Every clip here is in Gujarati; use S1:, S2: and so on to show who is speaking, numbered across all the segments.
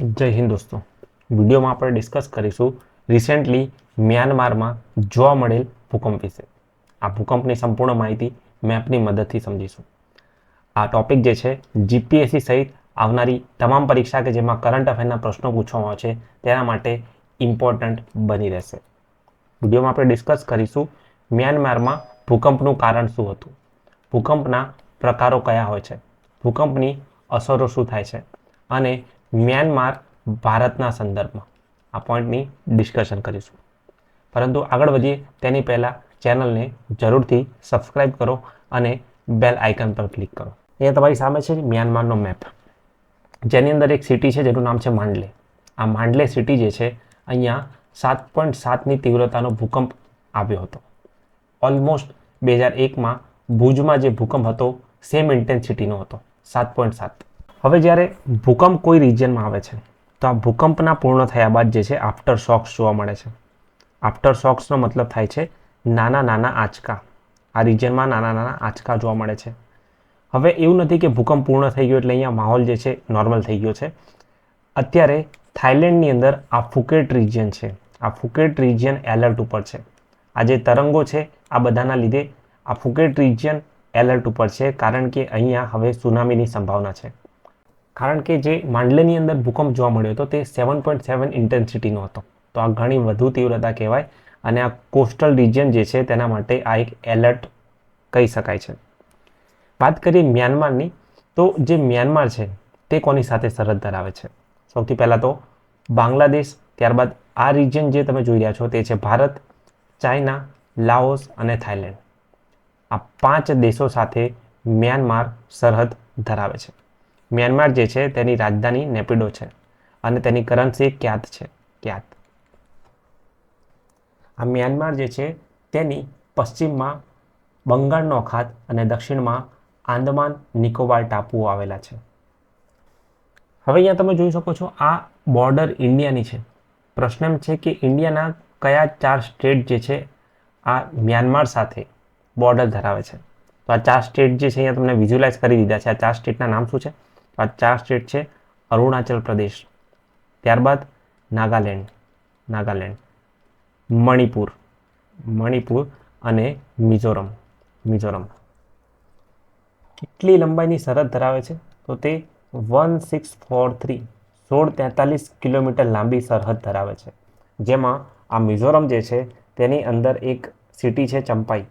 S1: જય હિન્દ દોસ્તો. વિડીયોમાં આપણે ડિસ્કસ કરીશું રિસેન્ટલી મ્યાનમારમાં જોવા મળેલ ભૂકંપ વિશે. આ ભૂકંપની સંપૂર્ણ માહિતી મેપની મદદથી સમજીશું. આ ટોપિક જે છે જીપીએસસી સહિત આવનારી તમામ પરીક્ષા કે જેમાં કરંટ અફેરના પ્રશ્નો પૂછવામાં આવે છે, તેના માટે ઇમ્પોર્ટન્ટ બની રહેશે. વિડીયોમાં આપણે ડિસ્કસ કરીશું મ્યાનમારમાં ભૂકંપનું કારણ શું હતું? ભૂકંપના પ્રકારો કયા હોય છે? ભૂકંપની અસરો શું થાય છે? અને મ્યાનમાર ભારતના સંદર્ભમાં. આ પોઈન્ટની ડિસ્કશન કરીશું. પરંતુ આગળ વધીએ તેની પહેલાં ચેનલને જરૂરથી સબસ્ક્રાઇબ કરો અને બેલ આઇકન પર ક્લિક કરો. અહીંયા તમારી સામે છે મ્યાનમારનો મેપ જેની અંદર એક સિટી છે જેનું નામ છે માંડલે. આ માંડલે સિટી જે છે, અહીંયા સાત પોઈન્ટ સાતની તીવ્રતાનો ભૂકંપ આવ્યો હતો. ઓલમોસ્ટ બે હજાર એકમાં ભુજમાં જે ભૂકંપ હતો સેમ ઇન્ટેન્સિટીનો હતો. સાત પોઈન્ટ સાત. હવે જ્યારે ભૂકંપ કોઈ રિજિયનમાં આવે છે, તો આ ભૂકંપના પૂર્ણ થયા બાદ જે છે આફ્ટર શોક્સ જોવા મળે છે. આફ્ટર શોક્સનો મતલબ થાય છે, નાના નાના આંચકા. આ રિજિયનમાં નાના નાના આંચકા જોવા મળે છે. હવે એવું નથી કે ભૂકંપ પૂર્ણ થઈ ગયો એટલે અહીંયા માહોલ જે છે નોર્મલ થઈ ગયો છે. અત્યારે થાઇલેન્ડની અંદર આ ફુકેટ રિજિયન છે, આ ફુકેટ રિજિયન એલર્ટ ઉપર છે. આ જે તરંગો છે, આ બધાના લીધે આ ફુકેટ રિજિયન એલર્ટ ઉપર છે, કારણ કે અહીંયા હવે સુનામીની સંભાવના છે. કારણ કે જે માંડલેની અંદર ભૂકંપ જોવા મળ્યો હતો તે સેવન પોઈન્ટ સેવન ઇન્ટેન્સિટીનો હતો. તો આ ઘણી વધુ તીવ્રતા કહેવાય અને આ કોસ્ટલ રિજિયન જે છે તેના માટે આ એક એલર્ટ કહી શકાય છે. વાત કરીએ મ્યાનમારની, તો જે મ્યાનમાર છે તે કોની સાથે સરહદ ધરાવે છે? સૌથી પહેલાં તો બાંગ્લાદેશ, ત્યારબાદ આ રિજિયન જે તમે જોઈ રહ્યા છો તે છે ભારત, ચાઇના, લાઓસ અને થાઇલેન્ડ. આ પાંચ દેશો સાથે મ્યાનમાર સરહદ ધરાવે છે. મ્યાનમાર જે છે તેની રાજધાની નેપિડો છે અને તેની કરન્સી ક્યાત છે? ક્યાત. આ મ્યાનમાર જે છે તેની પશ્ચિમમાં બંગાળનો અખાત અને દક્ષિણમાં આંદમાન નિકોબાર ટાપુઓ આવેલા છે. હવે અહીંયા તમે જોઈ શકો છો આ બોર્ડર ઇન્ડિયાની છે. પ્રશ્ન એમ છે કે ઇન્ડિયાના કયા ચાર સ્ટેટ જે છે આ મ્યાનમાર સાથે બોર્ડર ધરાવે છે? તો આ ચાર સ્ટેટ જે છે અહીંયા તમને વિઝ્યુલાઇઝ કરી દીધા છે. આ ચાર સ્ટેટના નામ શું છે? તો આ ચાર સ્ટેટ છે, અરુણાચલ પ્રદેશ. ત્યારબાદ નાગાલેન્ડ નાગાલેન્ડ. મણિપુર મણિપુર અને મિઝોરમ મિઝોરમ. કેટલી લંબાઈની સરહદ ધરાવે છે? તો તે વન સિક્સ ફોર થ્રી, સોળ તેતાલીસ કિલોમીટર લાંબી સરહદ ધરાવે છે. જેમાં આ મિઝોરમ જે છે, તેની અંદર એક સિટી છે ચંપાઈ.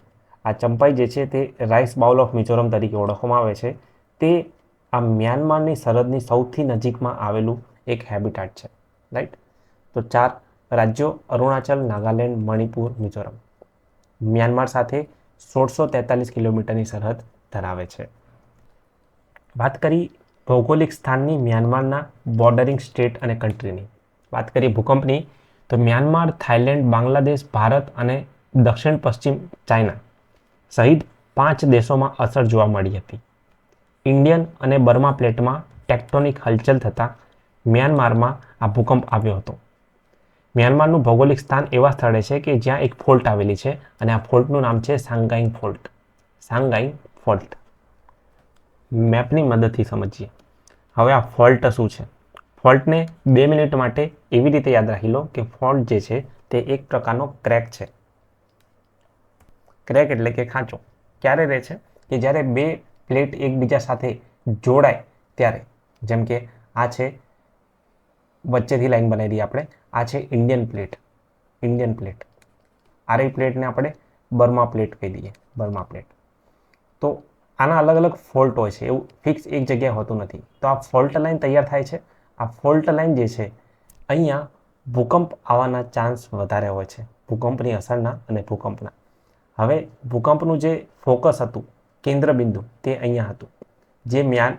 S1: આ ચંપાઈ જે છે, તે રાઈસ બાઉલ ઓફ મિઝોરમ તરીકે ઓળખવામાં આવે છે. તે આ મ્યાનમારની સરહદની સૌથી નજીકમાં આવેલું એક હેબિટાટ છે રાઈટ તો ચાર રાજ્યો, અરુણાચલ, નાગાલેન્ડ, મણિપુર, મિઝોરમ. મ્યાનમાર સાથે સોળસો તેતાલીસ કિલોમીટરની સરહદ ધરાવે છે. વાત કરી ભૌગોલિક સ્થાનની મ્યાનમારના બોર્ડરિંગ સ્ટેટ અને કન્ટ્રીની. વાત કરીએ ભૂકંપની, તો મ્યાનમાર, થાઇલેન્ડ, બાંગ્લાદેશ, ભારત અને દક્ષિણ પશ્ચિમ ચાઇના સહિત પાંચ દેશોમાં અસર જોવા મળી હતી. ઇન્ડિયન અને બર્મા પ્લેટમાં ટેક્ટોનિક હલચલ થતાં મ્યાનમારમાં આ ભૂકંપ આવ્યો હતો. મ્યાનમારનું ભૌગોલિક સ્થાન એવા સ્થળે છે કે જ્યાં એક ફોલ્ટ આવેલી છે અને આ ફોલ્ટનું નામ છે સાંગાઈંગ ફોલ્ટ. સાંગાઈંગ ફોલ્ટ. મેપની મદદથી સમજીએ. હવે આ ફોલ્ટ શું છે? ફોલ્ટને બે મિનિટ માટે એવી રીતે યાદ રાખી લો કે ફોલ્ટ જે છે તે એક પ્રકારનો ક્રેક છે. ક્રેક એટલે કે ખાંચો. ક્યારે રહે છે? કે જ્યારે બે પ્લેટ એકબીજા સાથે જોડાય ત્યારે, જેમ કે આ છે, વચ્ચેથી લાઈન બનાવી દઈએ આપણે, આ છે ઇન્ડિયન પ્લેટ ઇન્ડિયન પ્લેટ આરઈ પ્લેટને આપણે બર્મા પ્લેટ કહી દઈએ, બર્મા પ્લેટ. તો આના અલગ અલગ ફોલ્ટ હોય છે, એવું ફિક્સ એક જગ્યાએ હોતું નથી. તો આ ફોલ્ટ લાઈન તૈયાર થાય છે. આ ફોલ્ટ લાઇન જે છે, અહીંયા ભૂકંપ આવવાના ચાન્સ વધારે હોય છે, ભૂકંપની અસરના અને ભૂકંપના. હવે ભૂકંપનું જે ફોકસ હતું કેન્દ્રબિંદુ તે અહીંયા હતું. જે મ્યાન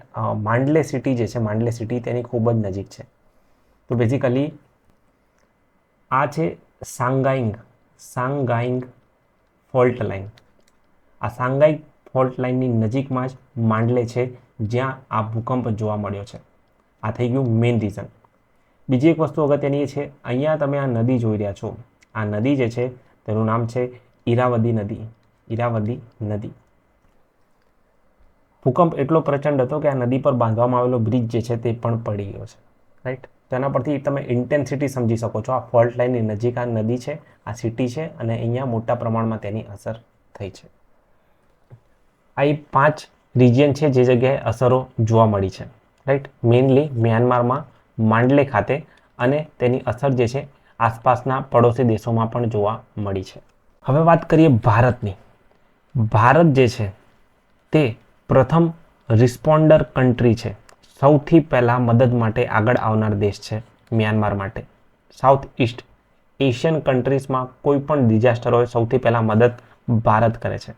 S1: માંડલે સિટી જે છે, માંડલે સિટી તેની ખૂબ જ નજીક છે. તો બેઝિકલી આ છે સાંગાઈંગ સાંગાઈંગ ફોલ્ટ લાઇન. આ સાંગાઈ ફોલ્ટ લાઇનની નજીકમાં જ માંડલે છે, જ્યાં આ ભૂકંપ જોવા મળ્યો છે. આ થઈ ગયું મેઇન રીઝન બીજી એક વસ્તુ અગત્યની એ છે, અહીંયા તમે આ નદી જોઈ રહ્યા છો. આ નદી જે છે, તેનું નામ છે ઈરાવદી નદી. ઈરાવદી નદી. ભૂકંપ એટલો પ્રચંડ હતો કે આ નદી પર બાંધવામાં આવેલો બ્રિજ જે છે તે પણ પડી ગયો છે રાઈટ તેના પરથી તમે ઇન્ટેન્સિટી સમજી શકો છો. આ ફોલ્ટ લાઇનની નજીક આ નદી છે, આ સિટી છે અને અહીંયા મોટા પ્રમાણમાં તેની અસર થઈ છે. આ એ પાંચ રિજિયન છે જે જગ્યાએ અસરો જોવા મળી છે રાઈટ મેઇનલી મ્યાનમારમાં માંડલે ખાતે અને તેની અસર જે છે આસપાસના પડોશી દેશોમાં પણ જોવા મળી છે. હવે વાત કરીએ ભારતની. ભારત જે છે તે પ્રથમ રિસ્પોન્ડર કન્ટ્રી છે. સૌથી પહેલાં મદદ માટે આગળ આવનાર દેશ છે મ્યાનમાર માટે. સાઉથ ઇસ્ટ એશિયન કન્ટ્રીઝમાં કોઈ પણ ડિઝાસ્ટર હોય, સૌથી પહેલાં મદદ ભારત કરે છે.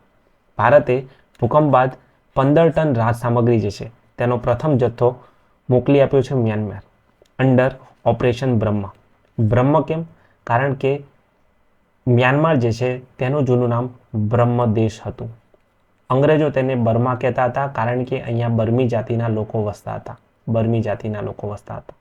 S1: ભારતે ભૂકંપ બાદ પંદર ટન રાહત સામગ્રી જે છે, તેનો પ્રથમ જથ્થો મોકલી આપ્યો છે મ્યાનમાર અંડર ઓપરેશન બ્રહ્મ. બ્રહ્મ કેમ? કારણ કે મ્યાનમાર જે છે, તેનું જૂનું નામ બ્રહ્મ દેશ હતું. અંગ્રેજો તેને બર્મા કહેતા હતા કારણ કે અહીંયા બર્મી જાતિના લોકો વસતા હતા. બર્મી જાતિના લોકો વસતા હતા.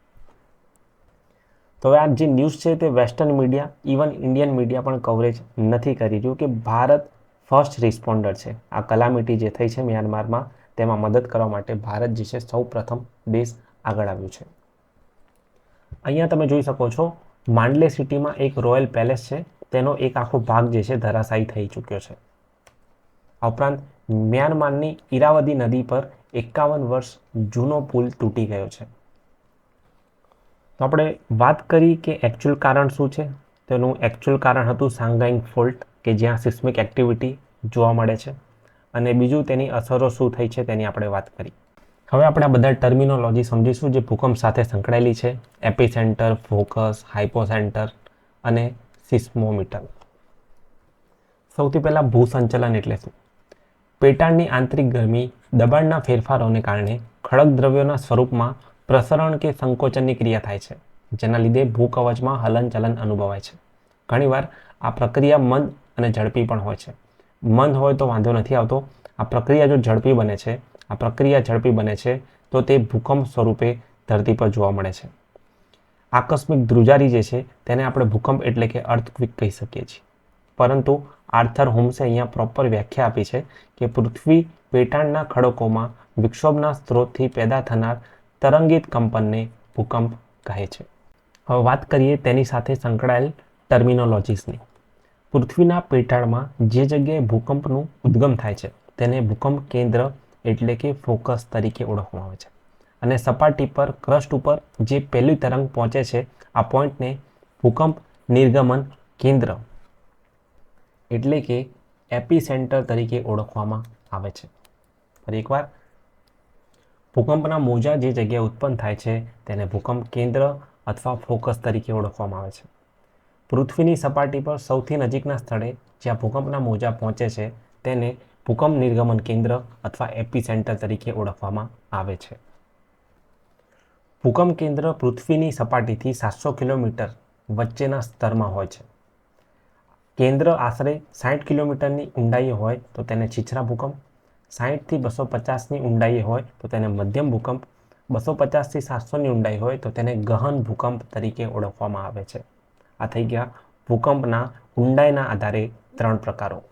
S1: તો હવે આ જે ન્યૂઝ છે તે western media, even Indian media પણ કવરેજ નથી કરી રહ્યું કે ભારત ફર્સ્ટ રિસ્પોન્ડર છે. આ કલામિટી જે થઈ છે મ્યાનમારમાં, તેમાં મદદ કરવા માટે ભારત જે છે સૌ પ્રથમ દેશ આગળ આવ્યું છે. અહીંયા તમે જોઈ શકો છો, માંડલે સિટીમાં એક રોયલ પેલેસ છે, તેનો એક આખો ભાગ જે છે ધરાશાયી થઈ ચૂક્યો છે. આ ઉપરાંત મ્યાનમારની ઈરાવદી નદી પર એકાવન વર્ષ જૂનો પુલ તૂટી ગયો છે. તો આપણે વાત કરી કે એકચ્યુઅલ કારણ શું છે? તેનું એકચ્યુઅલ કારણ હતું સાંગાઈંગ ફોલ્ટ, કે જ્યાં સિસ્મિક એક્ટિવિટી જોવા મળે છે. અને બીજું તેની અસરો શું થઈ છે તેની આપણે વાત કરી. હવે આપણે આ બધા ટર્મિનોલોજી સમજીશું જે ભૂકંપ સાથે સંકળાયેલી છે. એપી સેન્ટર ફોકસ, હાઇપોસેન્ટર અને સિસ્મોમીટર. સૌથી પહેલાં ભૂસંચલન એટલે શું? પેટાળની આંતરિક ગરમી, દબાણના ફેરફારોને કારણે ખડક દ્રવ્યોના સ્વરૂપમાં પ્રસરણ કે સંકોચનની ક્રિયા થાય છે, જેના લીધે ભૂકવચમાં હલનચલન અનુભવાય છે. ઘણીવાર આ પ્રક્રિયા મંદ અને ઝડપી પણ હોય છે. મંદ હોય તો વાંધો નથી આવતો. આ પ્રક્રિયા જો ઝડપી બને છે, આ પ્રક્રિયા ઝડપી બને છે, તો તે ભૂકંપ સ્વરૂપે ધરતી પર જોવા મળે છે. આકસ્મિક ધ્રુજારી જે છે, તેને આપણે ભૂકંપ એટલે કે અર્થક્વિક કહી શકીએ છીએ. પરંતુ આર્થર હોમ્સે અહીંયા પ્રોપર વ્યાખ્યા આપી છે કે પૃથ્વી પેટાળના ખડકોમાં વિક્ષોભના સ્ત્રોતથી પેદા થનાર તરંગિત કંપનને ભૂકંપ કહે છે. હવે વાત કરીએ તેની સાથે સંકળાયેલ ટર્મિનોલોજીસની. પૃથ્વીના પેટાળમાં જે જગ્યાએ ભૂકંપનું ઉદ્ગમ થાય છે, તેને ભૂકંપ કેન્દ્ર એટલે કે ફોકસ તરીકે ઓળખવામાં આવે છે. અને સપાટી પર, ક્રસ્ટ ઉપર જે પહેલી તરંગ પહોંચે છે, આ પોઈન્ટને ભૂકંપ નિર્ગમન કેન્દ્ર એટલે કે એપી સેન્ટર તરીકે ઓળખવામાં આવે છે. ફરી એકવાર. ભૂકંપના મોજા જે જગ્યાએ ઉત્પન્ન થાય છે, તેને ભૂકંપ કેન્દ્ર અથવા ફોકસ તરીકે ઓળખવામાં આવે છે. પૃથ્વીની સપાટી પર સૌથી નજીકના સ્થળે જ્યાં ભૂકંપના મોજા પહોંચે છે, તેને ભૂકંપ નિર્ગમન કેન્દ્ર અથવા એપી સેન્ટર તરીકે ઓળખવામાં આવે છે. ભૂકંપ કેન્દ્ર પૃથ્વીની સપાટીથી સાતસો કિલોમીટર વચ્ચેના સ્તરમાં હોય છે. કેન્દ્ર આશરે સાઠ કિલોમીટરની ઊંડાઈએ હોય તો તેને છીછરા ભૂકંપ સાહીઠથી બસો પચાસની ઊંડાઈએ હોય તો તેને મધ્યમ ભૂકંપ, બસો પચાસથી સાતસોની ઊંડાઈ હોય તો તેને ગહન ભૂકંપ તરીકે ઓળખવામાં આવે છે. આ થઈ ગયા ભૂકંપના ઊંડાઈના આધારે ત્રણ પ્રકારો.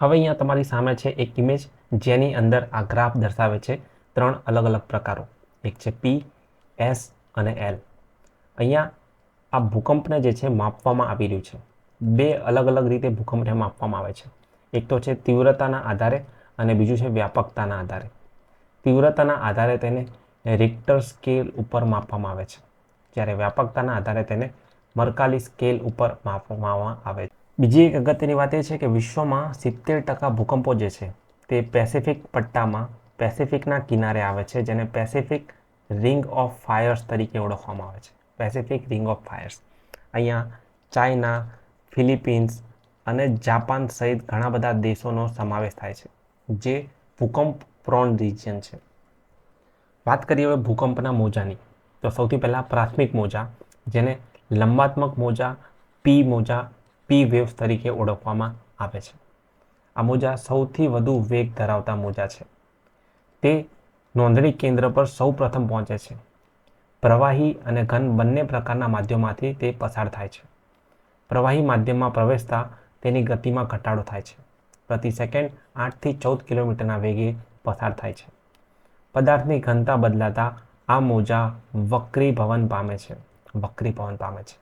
S1: હવે અહીંયા તમારી સામે છે એક ઇમેજ જેની અંદર આ ગ્રાફ દર્શાવે છે ત્રણ અલગ અલગ પ્રકારો. એક છે પી એસ અને એલ અહીંયા આ ભૂકંપને જે છે માપવામાં આવી રહ્યું છે. બે અલગ અલગ રીતે ભૂકંપને માપવામાં આવે છે. એક તો છે તીવ્રતાના આધારે અને બીજું છે વ્યાપકતાના આધારે. તીવ્રતાના આધારે તેને રિક્ટર સ્કેલ ઉપર માપવામાં આવે છે. જ્યારે વ્યાપકતાના આધારે તેને મરકાલી સ્કેલ ઉપર માપવામાં આવે છે. બીજી એક અગત્યની વાત એ છે કે વિશ્વમાં સિત્તેર ટકા ભૂકંપો જે છે તે પેસિફિક પટ્ટામાં પેસિફિકના કિનારે આવે છે, જેને પેસિફિક રિંગ ઓફ ફાયર્સ તરીકે ઓળખવામાં આવે છે. પેસિફિક રિંગ ઓફ ફાયર્સ અહીંયા ચાઇના ફિલિપિન્સ અને જાપાન સહિત ઘણા બધા દેશોનો સમાવેશ થાય છે, જે ભૂકંપ પ્રોન રિજિયન છે. વાત કરીએ હવે ભૂકંપના મોજાની, તો સૌથી પહેલાં પ્રાથમિક મોજા, જેને લંબાત્મક મોજા પી મોજા પી વેવ્સ તરીકે ઓળખવામાં આવે છે. આ મોજા સૌથી વધુ વેગ ધરાવતા મોજા છે. તે નોંધણી કેન્દ્ર પર સૌ પ્રથમ પહોંચે છે. પ્રવાહી અને ઘન બંને પ્રકારના માધ્યમમાંથી તે પસાર થાય છે. પ્રવાહી માધ્યમમાં પ્રવેશતા તેની ગતિમાં ઘટાડો થાય છે. પ્રતિ સેકન્ડ આઠથી ચૌદ કિલોમીટરના વેગે પસાર થાય છે. પદાર્થની ઘનતા બદલાતા આ મોજા વક્રીભવન પામે છે. વક્રીભવન પામે છે.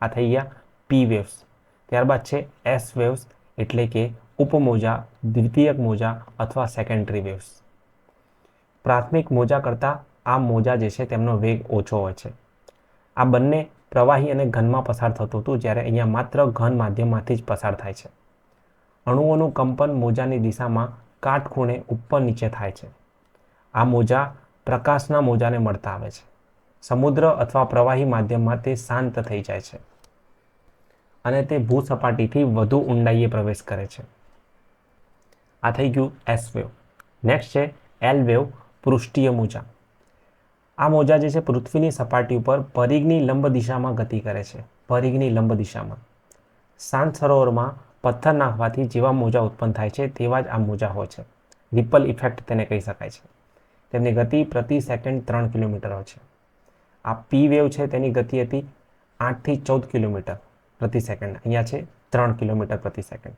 S1: આ થઈ ગયા પી વેવ્સ ત્યારબાદ છે એસ વેવ્સ એટલે કે ઉપમોજા, દ્વિતીયક મોજા અથવા સેકન્ડરી વેવ્સ પ્રાથમિક મોજા કરતાં આ મોજા જે છે તેમનો વેગ ઓછો હોય છે. આ બંને પ્રવાહી અને ઘનમાં પસાર થતું હતું જ્યારે અહીંયા માત્ર ઘન માધ્યમમાંથી જ પસાર થાય છે. અણુઓનું કંપન મોજાની દિશામાં કાટખૂણે ઉપર નીચે થાય છે. આ મોજા પ્રકાશના મોજાને મળતા આવે છે. સમુદ્ર અથવા પ્રવાહી માધ્યમમાં તે શાંત થઈ જાય છે અને તે ભૂસપાટીથી વધુ ઊંડાઈએ પ્રવેશ કરે છે. આ થઈ ગયું એસ વેવ નેક્સ્ટ છે એલ વેવ પૃષ્ઠીય મોજા. આ મોજા જે છે પૃથ્વીની સપાટી ઉપર પરિઘની લંબ દિશામાં ગતિ કરે છે. પરિઘની લંબ દિશામાં. શાંત સરોવરમાં પથ્થર નાખવાથી જેવા મોજા ઉત્પન્ન થાય છે, તેવા જ આ મોજા હોય છે. રિપલ ઇફેક્ટ તેને કહી શકાય છે. તેમની ગતિ પ્રતિ સેકન્ડ ત્રણ કિલોમીટર હોય છે. આ પી વેવ છે તેની ગતિ હતી આઠથી ચૌદ કિલોમીટર પ્રતિ સેકન્ડ. અહીંયા છે ત્રણ કિલોમીટર પ્રતિ સેકન્ડ.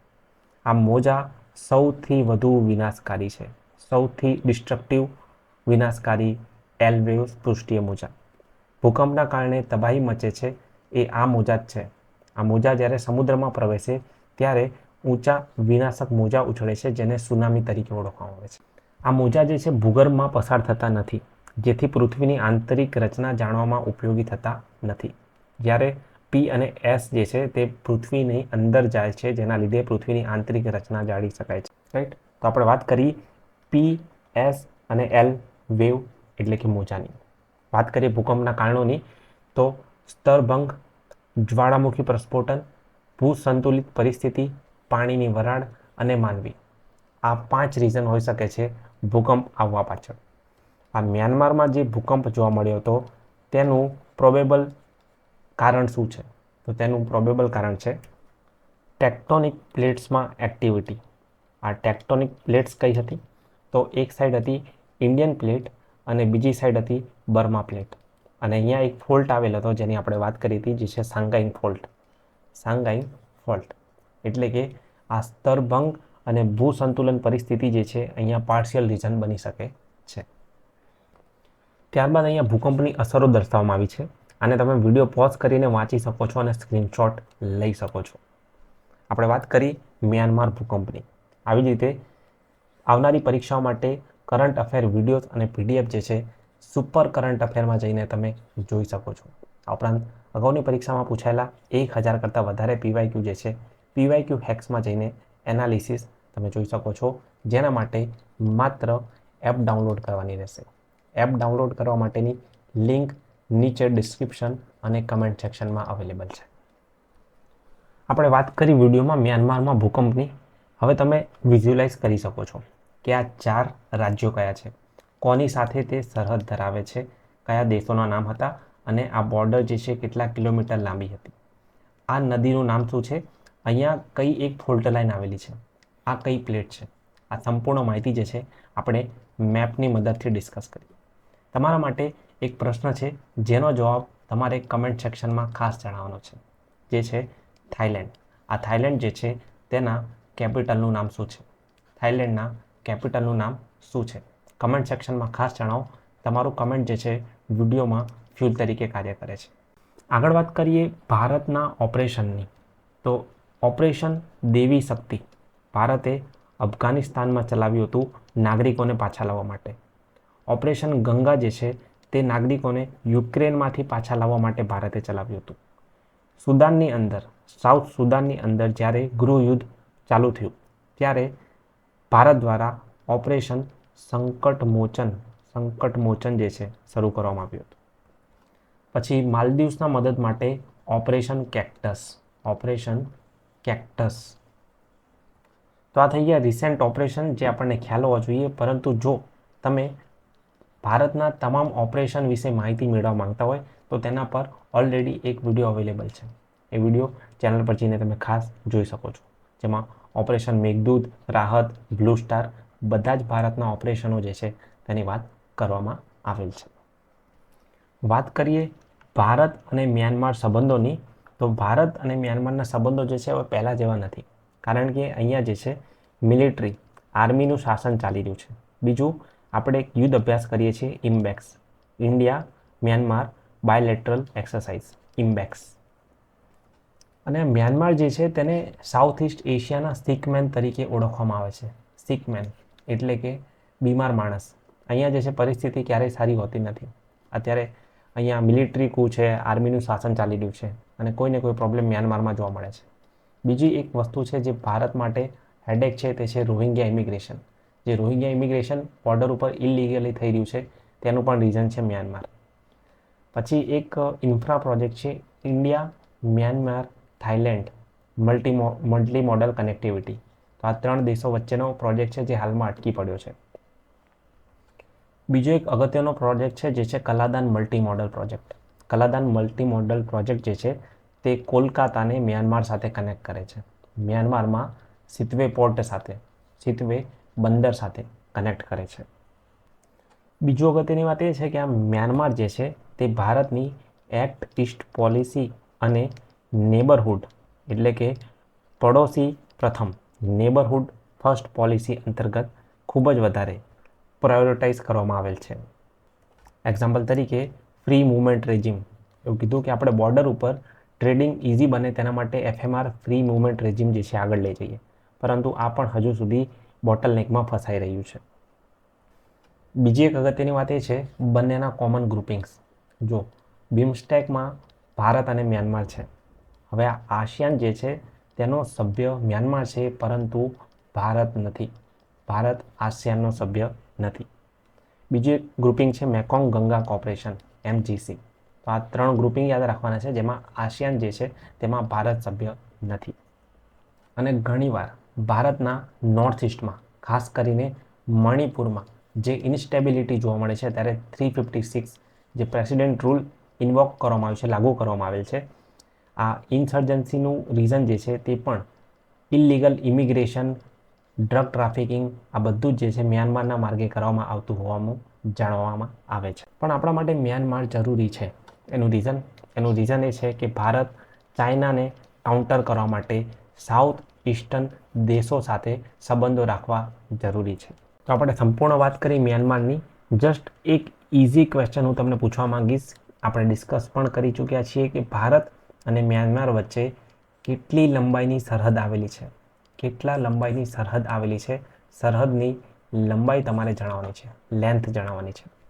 S1: આ મોજા સૌથી વધુ વિનાશકારી છે. સૌથી ડિસ્ટ્રક્ટિવ વિનાશકારી એલ વેવ્સ પૃષ્ઠીય મોજા. ભૂકંપના કારણે તબાહી મચે છે, એ આ મોજા જ છે. આ મોજા જ્યારે સમુદ્રમાં પ્રવેશે, ત્યારે ઊંચા વિનાશક મોજા ઉછળે છે, જેને સુનામી તરીકે ઓળખવામાં આવે છે. આ મોજા જે છે, ભૂગર્ભમાં પસાર થતા નથી, જેથી પૃથ્વીની આંતરિક રચના જાણવામાં ઉપયોગી થતા નથી. જ્યારે પી અને એસ જે છે, તે પૃથ્વીની અંદર જાય છે, જેના લીધે પૃથ્વીની આંતરિક રચના જાણી શકાય છે. રાઈટ તો આપણે વાત કરી પી એસ અને એલ વેવ એટલે કે મોજાની. વાત કરીએ ભૂકંપના કારણોની, તો સ્તરભંગ, જ્વાળામુખી પ્રસ્ફોટન, ભૂસંતુલિત પરિસ્થિતિ, પાણીની વરાળ અને માનવી. આ પાંચ રીઝન હોઈ શકે છે ભૂકંપ આવવા પાછળ. આ મ્યાનમારમાં જે ભૂકંપ જોવા મળ્યો હતો, તેનું પ્રોબેબલ કારણ શું છે? તો તેનું પ્રોબેબલ કારણ છે ટેક્ટોનિક પ્લેટ્સમાં એક્ટિવિટી આ ટેક્ટોનિક પ્લેટ્સ કઈ હતી? તો એક સાઈડ હતી ઇન્ડિયન પ્લેટ અને બીજી સાઈડ હતી બર્મા પ્લેટ અને અહીંયા એક ફોલ્ટ આવેલો હતો, જેની આપણે વાત કરી હતી, જે છે સાંગાઈંગ ફોલ્ટ સાંગાઈંગ ફોલ્ટ એટલે કે આ સ્તરભંગ અને ભૂસંતુલન પરિસ્થિતિ જે છે, અહીંયા પાર્શિયલ રીઝન બની શકે છે. ત્યારબાદ અહીંયા ભૂકંપની અસરો દર્શાવવામાં આવી છે. અને તમે વીડિયો પોઝ કરીને વાંચી શકો છો અને સ્ક્રીનશોટ લઈ શકો છો. આપણે વાત કરી મ્યાનમાર ભૂકંપની. આવી જ રીતે આવનારી પરીક્ષાઓ માટે કરંટ અફેર વિડીયોઝ અને પીડીએફ જે છે, સુપર કરંટ અફેરમાં જઈને તમે જોઈ શકો છો. આ ઉપરાંત અગાઉની પરીક્ષામાં પૂછાયેલા એક હજાર કરતાં વધારે પીવાયક્યુ જે છે પીવાયક્યુ હેક્સમાં જઈને એનાલિસિસ તમે જોઈ શકો છો. જેના માટે માત્ર એપ ડાઉનલોડ કરવાની રહેશે. એપ ડાઉનલોડ કરવા માટેની લિંક નીચે ડિસ્ક્રિપ્શન અને કમેન્ટ સેક્શનમાં અવેલેબલ છે. આપણે વાત કરી વિડીયોમાં મ્યાનમારમાં ભૂકંપની. હવે તમે વિઝ્યુલાઇઝ કરી શકો છો. કે આ ચાર રાજ્યો કયા છે? કોની સાથે તે સરહદ ધરાવે છે? કયા દેશોના નામ હતા? અને આ બોર્ડર જે છે, કેટલા કિલોમીટર લાંબી હતી? આ નદીનું નામ શું છે? અહીંયા કઈ એક ફોલ્ટ લાઇન આવેલી છે? આ કઈ પ્લેટ છે? આ સંપૂર્ણ માહિતી જે છે, આપણે મેપની મદદથી ડિસ્કસ કરી તમારા માટે એક પ્રશ્ન છે, જેનો જવાબ તમારે કમેન્ટ સેક્શનમાં ખાસ જણાવવાનો છે. જે છે થાઈલેન્ડ આ થાઈલેન્ડ જે છે, તેના કેપિટલનું નામ શું છે? થાઈલેન્ડના કેપિટલનું નામ શું છે? કમેન્ટ સેક્શનમાં ખાસ જણાવો. તમારું કમેન્ટ જે છે, વિડીયોમાં ફ્યુલ તરીકે કાર્ય કરે છે. આગળ વાત કરીએ ભારતના ઓપરેશનની તો ઓપરેશન દેવી શક્તિ ભારતે અફઘાનિસ્તાનમાં ચલાવ્યું હતું નાગરિકોને પાછા લાવવા માટે. ઓપરેશન ગંગા જે છે, તે નાગરિકોને યુક્રેનમાંથી પાછા લાવવા માટે ભારતે ચલાવ્યું હતું. સુદાનની અંદર, સાઉથ સુદાનની અંદર જ્યારે ગૃહયુદ્ધ ચાલુ થયું, ત્યારે ભારત દ્વારા ઓપરેશન સંકટ મોચન સંકટ જે છે, શરૂ કરવામાં આવ્યું હતું. પછી માલદીવ્સના મદદ માટે ઓપરેશન કેક્ટસ ઓપરેશન કેક્ટસ. તો આ થઈ ગયા રિસેન્ટ ઓપરેશન જે આપણને ખ્યાલ હોવા જોઈએ, પરંતુ જો તમે ભારતના તમામ ઓપરેશન વિશે માહિતી મેળવવા માંગતા હોય, તો તેના પર ઓલરેડી એક વીડિયો અવેલેબલ છે. એ વીડિયો ચેનલ પર જઈને તમે ખાસ જોઈ શકો છો, જેમાં ઓપરેશન મેઘદૂત, રાહત, બ્લુ સ્ટાર બધા જ ભારતના ઓપરેશનો જે છે તેની વાત કરવામાં આવેલ છે. વાત કરીએ ભારત અને મ્યાનમાર સંબંધોની, તો ભારત અને મ્યાનમારના સંબંધો જે છે હવે પહેલાં જેવા નથી. કારણ કે અહીંયા જે છે મિલિટરી, આર્મીનું શાસન ચાલી રહ્યું છે. બીજું, આપણે એક યુદ્ધ અભ્યાસ કરીએ છીએ IMBEX. India, Myanmar bilateral exercise, IMBEX. અને મ્યાનમાર જે છે તેને સાઉથ ઇસ્ટ એશિયાના સિકમેન તરીકે ઓળખવામાં આવે છે. સિકમેન એટલે કે બીમાર માણસ. અહીંયા જે છે પરિસ્થિતિ ક્યારેય સારી હોતી નથી. અત્યારે અહીંયા મિલિટરી કૂ છે આર્મીનું શાસન ચાલી રહ્યું છે અને કોઈને કોઈ પ્રોબ્લેમ મ્યાનમારમાં જોવા મળે છે. બીજી એક વસ્તુ છે જે ભારત માટે હેડેક છે તે છે રોહિંગ્યા ઇમિગ્રેશન જે રોહિંગ્યા ઇમિગ્રેશન બોર્ડર ઉપર ઇલિગલી થઈ રહ્યું છે, તેનું પણ રીઝન છે મ્યાનમાર. પછી એક ઇન્ફ્રા પ્રોજેક્ટ છે India Myanmar Thailand multi multi modal connectivity. તો આ ત્રણ દેશો વચ્ચેનો પ્રોજેક્ટ છે જે હાલમાં અટકી પડ્યો છે. બીજો એક અગત્યનો પ્રોજેક્ટ છે જે છે Kaladan multi modal project. Kaladan multi modal project જે છે તે કોલકાતાને મ્યાનમાર સાથે કનેક્ટ કરે છે. મ્યાનમારમાં સિતવે પોર્ટ સાથે, સિતવે બંદર સાથે કનેક્ટ કરે છે. બીજું અગત્યની વાત એ છે કે આ મ્યાનમાર જે છે તે ભારતની એક્ટ ઇસ્ટ પોલિસી અને નેબરહુડ એટલે કે પડોશી પ્રથમ નેબરહુડ ફર્સ્ટ પોલિસી અંતર્ગત ખૂબ જ વધારે પ્રાયોરિટાઇઝ કરવામાં આવેલ છે. એક્ઝામ્પલ તરીકે ફ્રી મુવમેન્ટ રેજિમ એવું કીધું કે આપણે બોર્ડર ઉપર ટ્રેડિંગ ઇઝી બને તેના માટે એફએમઆર ફ્રી મુવમેન્ટ રેજિમ જે છે આગળ લઈ જઈએ. પરંતુ આ પણ હજુ સુધી બોટલનેકમાં ફસાઈ રહ્યું છે. બીજી એક અગત્યની વાત એ છે બંનેના કોમન ગ્રુપિંગ્સ જો બિમસ્ટેકમાં ભારત અને મ્યાનમાર છે. હવે આ આસિયાન જે છે, તેનો સભ્ય મ્યાનમાર છે, પરંતુ ભારત નથી. ભારત આસિયાનનો સભ્ય નથી. બીજું એક ગ્રુપિંગ છે, મેકોંગ ગંગા કોર્પોરેશન એમજીસી તો આ ત્રણ ગ્રુપિંગ યાદ રાખવાના છે, જેમાં આસિયાન જે છે, તેમાં ભારત સભ્ય નથી. અને ઘણીવાર ભારતના નોર્થ ઇસ્ટમાં ખાસ કરીને મણિપુરમાં જે ઇન્સ્ટેબિલિટી જોવા મળે છે, ત્યારે થ્રી ફિફ્ટી સિક્સ જે પ્રેસિડેન્ટ રૂલ ઇન્વોક કરવામાં આવ્યું છે, લાગુ કરવામાં આવેલ છે આ ઇન્સર્જન્સીનું રીઝન જે છે તે પણ ઇલિગલ ઇમિગ્રેશન ડ્રગ ટ્રાફિકિંગ આ બધું જ જે છે મ્યાનમારના માર્ગે કરવામાં આવતું હોવાનું જાણવામાં આવે છે. પણ આપણા માટે મ્યાનમાર જરૂરી છે. એનું રીઝન એનું રીઝન એ છે કે ભારત ચાઇનાને કાઉન્ટર કરવા માટે સાઉથ ઇસ્ટર્ન દેશો સાથે સંબંધો રાખવા જરૂરી છે. તો આપણે સંપૂર્ણ વાત કરી મ્યાનમારની. જસ્ટ એક ઇઝી ક્વેશ્ચન હું તમને પૂછવા માંગીશ. આપણે ડિસ્કસ પણ કરી ચૂક્યા છીએ કે ભારત અને મ્યાનમાર વચ્ચે કેટલી લંબાઈની સરહદ આવેલી છે? કેટલા લંબાઈની સરહદ આવેલી છે? સરહદની લંબાઈ તમારે જણાવવાની છે લેન્થ જણાવવાની છે.